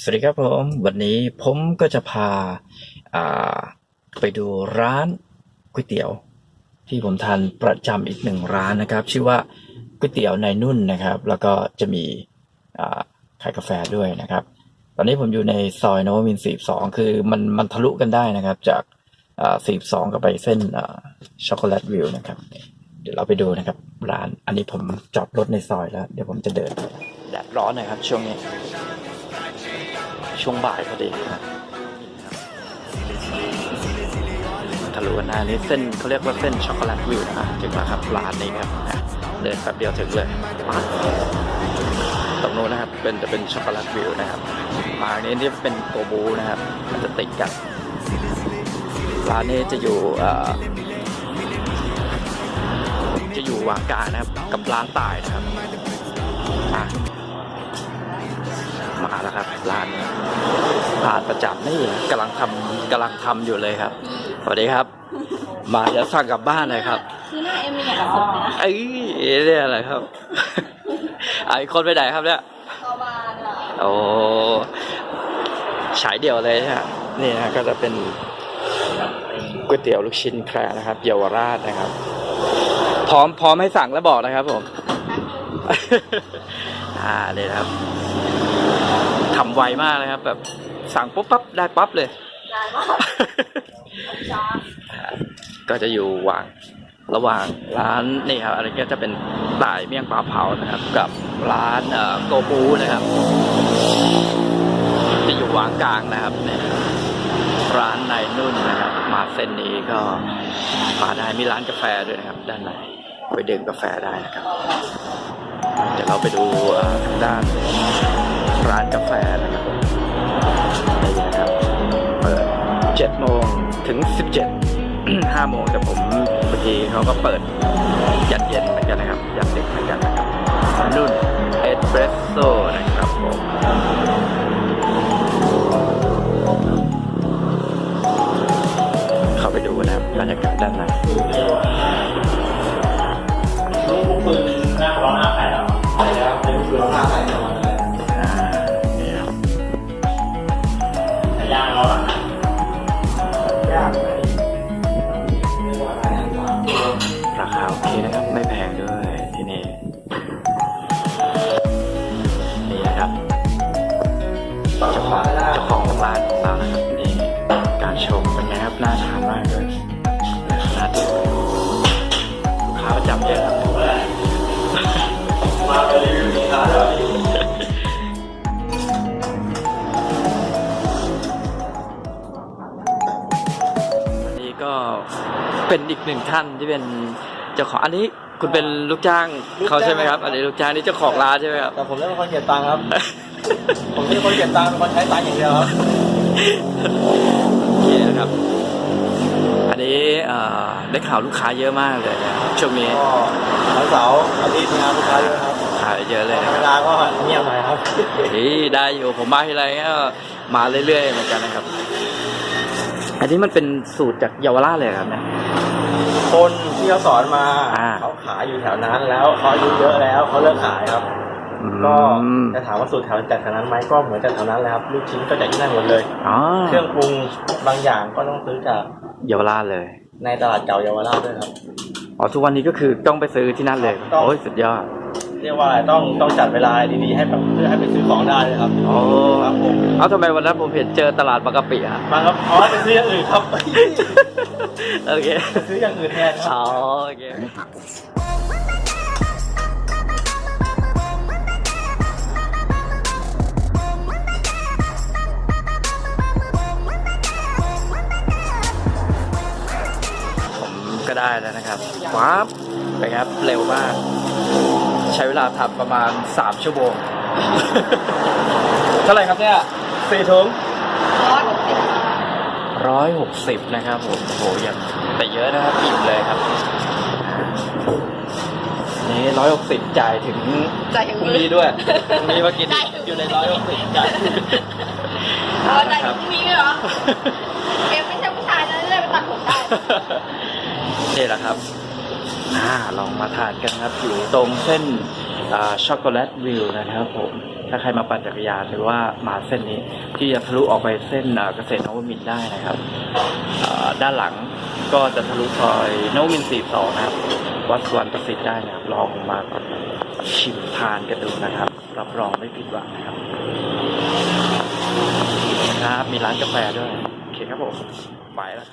สวัสดีครับผมวันนี้ผมก็จะพาาไปดูร้านก๋วยเตี๋ยว ที่ผมทานประจำอีกหนึ่งร้านนะครับ ชื่อว่าก๋วยเตี๋ยวนายนุ่นนะครับ แล้วก็จะมีาขายกาแฟด้วยนะครับ ตอนนี้ผมอยู่ในซอยนวมินทร์42คือมันมันทะลุกันได้นะครับ จากอ่า42ก็ไปเส้นช็อกโกแลตวิวนะครับ เดี๋ยวเราไปดูนะครับร้านอันนี้ผมจอดรถในซอยแล้ว เดี๋ยวผมจะเดินแดดร้อนหนะครับช่วงนี้ ช่วงบ่ายพอดีนะครับทะลุกันได้นี่เส้นเขาเรียกว่าเส้นช็อกโกแลตวิวนะถึงแล้วครับร้านนี้ครับเดินแป๊บเดียวถึงเลยตรงนู้นนะครับเป็นจะเป็นช็อกโกแลตวิวนะครับมาอันนี้ที่เป็นโกบูนะครับมันจะติดกันร้านนี้จะอยู่จะอยู่วางกานะครับกับร้านตายนะครับอะ ครับร้านนี้ร้านประจำนี่กำลังทำกำลังทำอยู่เลยครับสวัสดีครับ มาเดี๋ยวสั่งกลับบ้านเลยครับคือหน้าเอ็มมีอย่างกับผมนะไอ้ยเนี่ยอะไรครับไอ้คนไปไหนครับเนี่ยกอบานอะโอ้ฉายเดี่ยวเลยนะฮะนี่นะก็จะเป็นก๋วยเตี๋ยวลูกชิ้นแคระนะครับเยาวราชนะครับ พร้อมพร้อมให้สั่งแล้วบอกนะครับผม อ่าเลยนะครับ ทำไวมากเลยครับ แบบสั่งปุ๊บปั๊บได้ปั๊บเลยนานมากจ้าก็จะอยู่วางระหว่างร้านนี่ครับอะไรก็จะเป็นต่ายเมี่ยงปลาเผานะครับ กับร้านเอ่อโกบูนะครับ จะอยู่วางกลางนะครับเนี่ยร้านนายนุ่นนะครับ มาเส้นนี้ก็มาได้มีร้านกาแฟด้วยนะครับ ด้านในไปดื่มกาแฟได้นะครับ เดี๋ยวเราไปดูเอ่อทางด้าน ร้านกาแฟนะครับนี่นะครับ เปิด7โมงถึง 17 5โมงแต่ผมบางทีเขาก็เปิดยันเย็นเหมือนกันนะครับ ยันดึกเหมือนกันนะครับนุ่นเอสเปรสโซ่นะครับผมเข้าไปดูนะครับบรรยากาศด้านใน นะครับไม่แพงด้วยที่นี่นี่นะครับเจ้าของเจ้าของร้านของเรานะครับนี่การชมเป็นไงครับน่าทานมากเลยน่าดื่มลูกค้าประจำเยอะครับมาไปรีวิวสินค้าเลยวันนี้ก็เป็นอีกหนึ่งท่านที่เป็น เจ้าของอันนี้คุณเป็นลูกจ้างเขาใช่ไหมครับ อันนี้ลูกจ้างนี่เจ้าของร้านใช่ไหมครับแต่ผมเป็นคนเก็บตังค์ครับ ผมเป็นคนเก็บตังค์เป็นคนใช้ตังค์อย่างเดียวครับโอเคนะครับ อันนี้เอ่อได้ข่าวลูกค้าเยอะมากเลยนะครับช่วงนี้ก็วันเสาร์อาทิตย์งานลูกค้าเยอะครับขายเยอะเลยนะเวครับลาก็เงียบหน่อยครับนี่ได้อยู่ผมมาทีไรก็มาเรื่อยๆเหมือนกันนะครับ อันนี้มันเป็นสูตรจากเยาวราชเลยครับเนี่ย คนที่เขาสอนมาอ่า เขาขายอยู่แถวนั้นแล้วเขาอายุเยอะแล้วเขาเลิกขายครับ ก็อืมจะถามว่าสูตรแถวจากแถวนั้นไหมก็เหมือนจากแถวนั้นเลยครับลูกชิ้นก็จากที่นั่นหมดเลย อ๋อเครื่องปรุงบางอย่างก็ต้องซื้อจากเยาวราชเลยในตลาดเก่าเยาวราชด้วยครับ อ๋อทุกวันนี้ก็คือต้องไปซื้อที่นั่นเลย ต้อง โอ้ยสุดยอด เรียกว่าต้องต้องจัดเวลาดีๆให้แบบเพื่อให้ไปซื้อของได้เลยครับโอ้ครับผมเอาทำไมวันนั้นผมเห็นเจอตลาดบางกะปิอะบางครับอ๋อไปซื้ออย่างอื่นครับ โอเคไปซื้ออย่างอื่นแทนครับอ๋อโอเค ผมก็ได้แล้วนะครับว้าบไปครับ เร็วมาก ใช้เวลาทำประมาณ 3 ชั่วโมง เท่าไหร่ครับเนี่ยสี่ถุงร้อยหกสิบร้อยหกสิบนะครับผมโหยังแต่เยอะนะครับอิ่มเลยครับ นี่ร้อยหกสิบจ่ายถึงจ่ายอย่างพรุ่งอื่นี้นด้วยพรุ่งนี้มากินได้อยู่ในร้อยหกสิบจ่ายเออจ่ายอย่างพรุ่งนี้ด้วยเหรอ เอ็มไม่ใช่ผู้ชายนะเลยไปตัดผมได้ นี่แหละครับ อ่าลองมาทานกันครับอยู่ตรงเส้นช็อกโกแลตวิวนะครับผมถ้าใครมาปั่นจักรยานหรือว่ามาเส้นนี้ที่จะทะลุออกไปเส้นเกษตรนวมินได้นะครับด้านหลังก็จะทะลุซอยนวมิน42นะครับวัดสวรรณประสิทธิ์ได้นะครับลองมาชิมทานกันดูนะครับ รับรองไม่ผิดหวังนะครับครับมีร้านกาแฟด้วยโอเคครับผมไปแล้ว